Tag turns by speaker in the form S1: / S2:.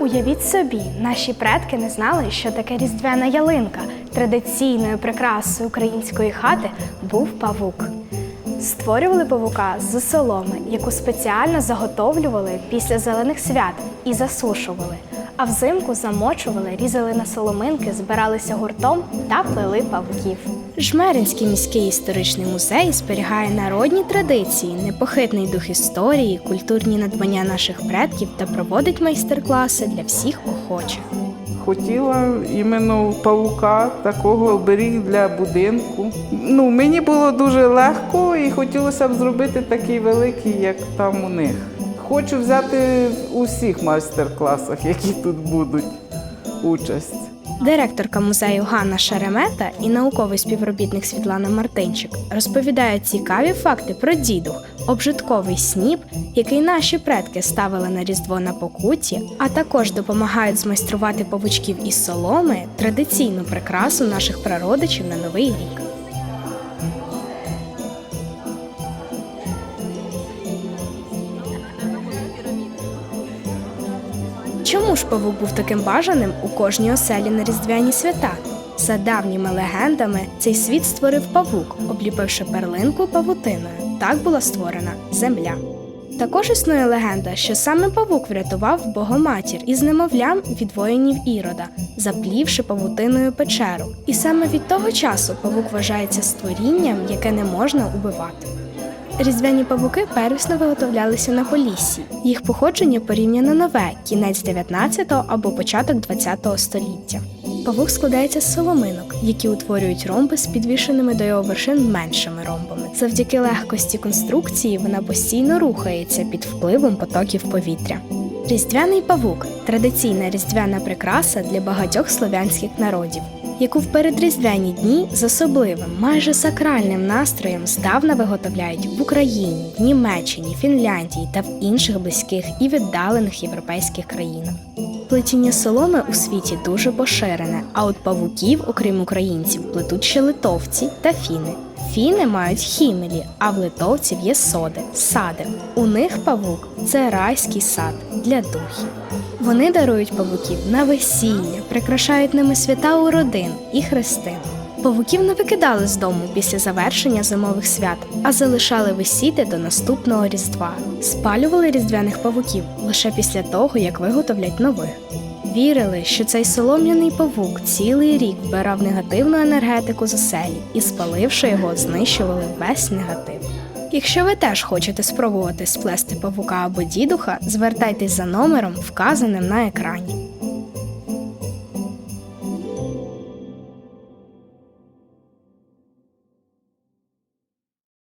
S1: Уявіть собі, наші предки не знали, що таке різдвяна ялинка. Традиційною прикрасою української хати був павук. Створювали павука з соломи, яку спеціально заготовлювали після зелених свят і засушували. А взимку замочували, різали на соломинки, збиралися гуртом та плели павуків. Жмеринський міський історичний музей зберігає народні традиції, непохитний дух історії, культурні надбання наших предків та проводить майстер-класи для всіх охочих.
S2: Хотіла іменно павука, такого оберіг для будинку. Ну, мені було дуже легко і хотілося б зробити такий великий, як там у них. Хочу взяти у всіх майстер-класах, які тут будуть участь.
S1: Директорка музею Ганна Шеремета і науковий співробітник Світлана Мартинчик розповідають цікаві факти про дідух, обжитковий сніп, який наші предки ставили на різдво на покуті, а також допомагають змайструвати павучків із соломи, традиційну прикрасу наших прародичів на новий рік. Чому ж павук був таким бажаним у кожній оселі на різдвяні свята? За давніми легендами, цей світ створив павук, обліпивши перлинку павутиною. Так була створена земля. Також існує легенда, що саме павук врятував Богоматір із немовлям від воїнів Ірода, заплівши павутиною печеру. І саме від того часу павук вважається створінням, яке не можна убивати. Різдвяні павуки первісно виготовлялися на Поліссі. Їх походження порівняно нове, кінець 19 або початок 20 століття. Павук складається з соломинок, які утворюють ромби з підвішеними до його вершин меншими ромбами. Завдяки легкості конструкції вона постійно рухається під впливом потоків повітря. Різдвяний павук традиційна різдвяна прикраса для багатьох слов'янських народів, яку в передріздвяні дні з особливим, майже сакральним настроєм здавна виготовляють в Україні, Німеччині, Фінляндії та в інших близьких і віддалених європейських країнах. Плетіння соломи у світі дуже поширене, а от павуків, окрім українців, плетуть ще литовці та фіни. Фіни мають хімелі, а в литовців є соди, сади. У них павук це райський сад для духів. Вони дарують павуків на весілля, прикрашають ними свята у родин і хрестин. Павуків не викидали з дому після завершення зимових свят, а залишали висіти до наступного різдва. Спалювали різдвяних павуків лише після того, як виготовлять нових. Вірили, що цей солом'яний павук цілий рік вбирав негативну енергетику з оселі і, спаливши його, знищували весь негатив. Якщо ви теж хочете спробувати сплести павука або дідуха, звертайтесь за номером, вказаним на екрані.